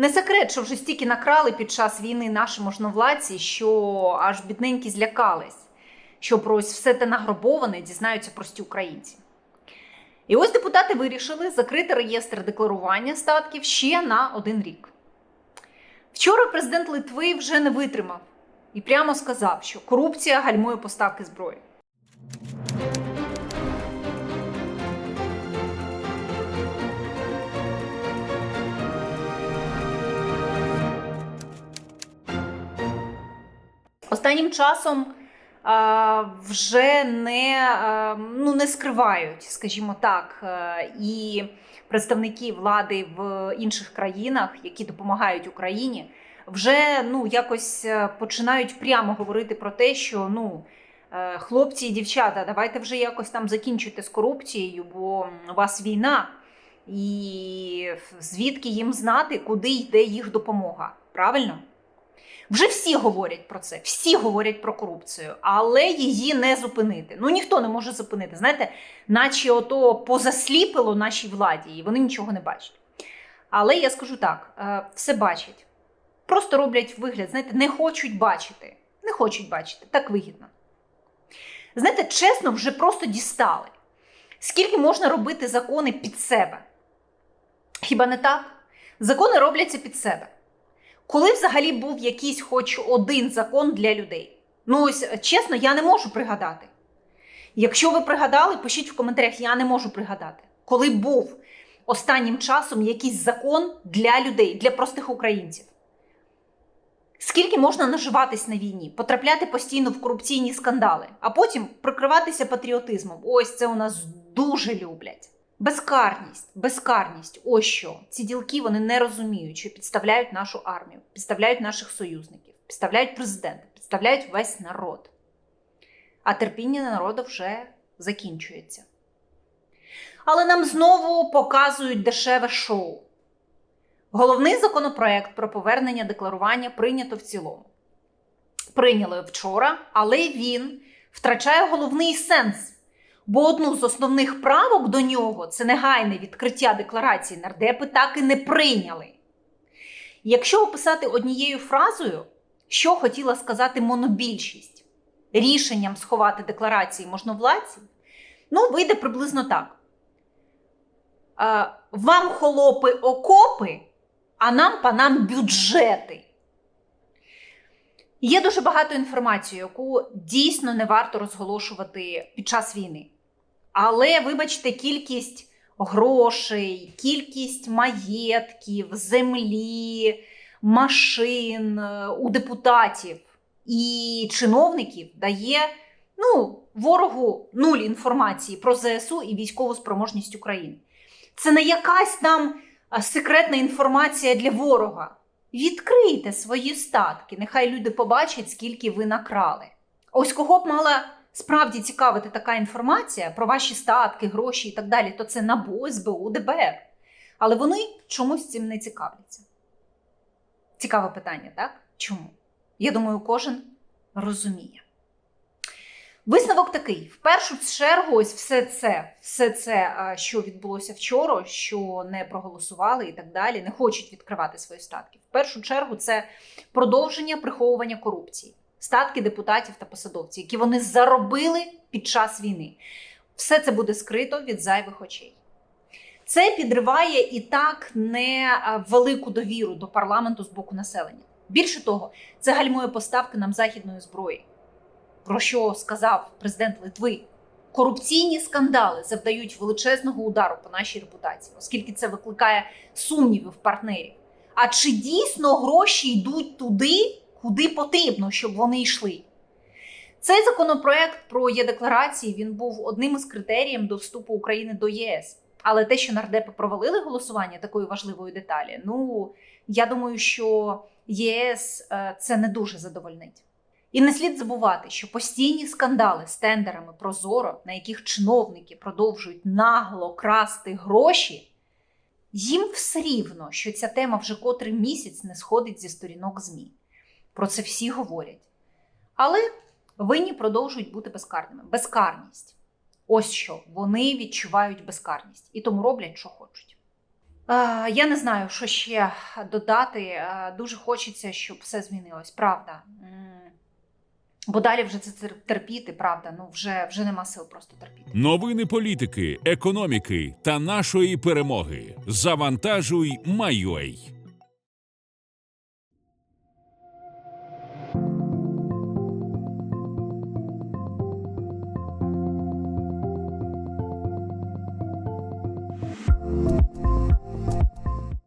Не секрет, що вже стільки накрали під час війни наші можновладці, що аж бідненькі злякались, що про ось все те награбоване дізнаються прості українці. І ось депутати вирішили закрити реєстр декларування статків ще на один рік. Вчора президент Литви вже не витримав і прямо сказав, що корупція гальмує поставки зброї. Останнім часом а, вже не, а, ну, не скривають, скажімо так, е, і представники влади в інших країнах, які допомагають Україні, вже ну, якось е, починають прямо говорити про те, що ну, е, хлопці і дівчата, давайте вже якось там закінчуйте з корупцією, бо у вас війна, і звідки їм знати, куди йде їх допомога. Правильно? Вже всі говорять про це, всі говорять про корупцію, але її не зупинити. Ну ніхто не може зупинити. Знаєте, наче ото позасліпило нашій владі, і вони нічого не бачать. Але я скажу так: е, все бачать. Просто роблять вигляд, знаєте, не хочуть бачити. Не хочуть бачити, так вигідно. Знаєте, чесно, вже просто дістали. Скільки можна робити закони під себе? Хіба не так? Закони робляться під себе. Коли взагалі був якийсь хоч один закон для людей? Ну, ось чесно, я не можу пригадати. Якщо ви пригадали, пишіть в коментарях, я не можу пригадати. Коли був останнім часом якийсь закон для людей, для простих українців. Скільки можна наживатись на війні, потрапляти постійно в корупційні скандали, а потім прикриватися патріотизмом? Ось це у нас дуже люблять. Безкарність, безкарність. Ось що. Ці ділки вони не розуміють, що підставляють нашу армію, підставляють наших союзників, підставляють президента, підставляють весь народ. А терпіння народу вже закінчується. Але нам знову показують дешеве шоу. Головний законопроект про повернення декларування прийнято в цілому. Прийняли вчора, але він втрачає головний сенс. Бо одну з основних правок до нього це негайне відкриття декларації нардепи так і не прийняли. Якщо описати однією фразою, що хотіла сказати монобільшість рішенням сховати декларації можновладців, ну, вийде приблизно так. Вам холопи окопи, а нам панам бюджети. Є дуже багато інформації, яку дійсно не варто розголошувати під час війни. Але, вибачте, кількість грошей, кількість маєтків, землі, машин е, у депутатів і чиновників дає ну, ворогу нуль інформації про ЗСУ і військову спроможність України. Це не якась там секретна інформація для ворога. Відкрийте свої статки, нехай люди побачать, скільки ви накрали. Ось кого б мала справді цікавити така інформація про ваші статки, гроші і так далі, то це НАБУ, СБУ, ДБР. Але вони чомусь цим не цікавляться. Цікаве питання, так? Чому? Я думаю, кожен розуміє. Висновок такий: в першу чергу, ось все це, все це, що відбулося вчора, що не проголосували і так далі, не хочуть відкривати свої статки. В першу чергу, це продовження приховування корупції, статки депутатів та посадовців, які вони заробили під час війни. Все це буде скрито від зайвих очей. Це підриває і так не велику довіру до парламенту з боку населення. Більше того, це гальмує поставки нам західної зброї про що сказав президент Литви. Корупційні скандали завдають величезного удару по нашій репутації, оскільки це викликає сумніви в партнерів. А чи дійсно гроші йдуть туди, куди потрібно, щоб вони йшли? Цей законопроект про є-декларації він був одним із критеріїв до вступу України до ЄС. Але те, що нардепи провалили голосування такої важливої деталі, ну я думаю, що ЄС е, це не дуже задовольнить. І не слід забувати, що постійні скандали з тендерами Прозоро, на яких чиновники продовжують нагло красти гроші, їм все рівно, що ця тема вже котрий місяць не сходить зі сторінок ЗМІ. Про це всі говорять. Але винні продовжують бути безкарними. Безкарність. Ось що вони відчувають безкарність і тому роблять, що хочуть. Я не знаю, що ще додати. Дуже хочеться, щоб все змінилось, правда. Бо далі вже це терпіти, правда. Ну вже, вже нема сил просто терпіти. Новини політики, економіки та нашої перемоги. Завантажуй, Майой.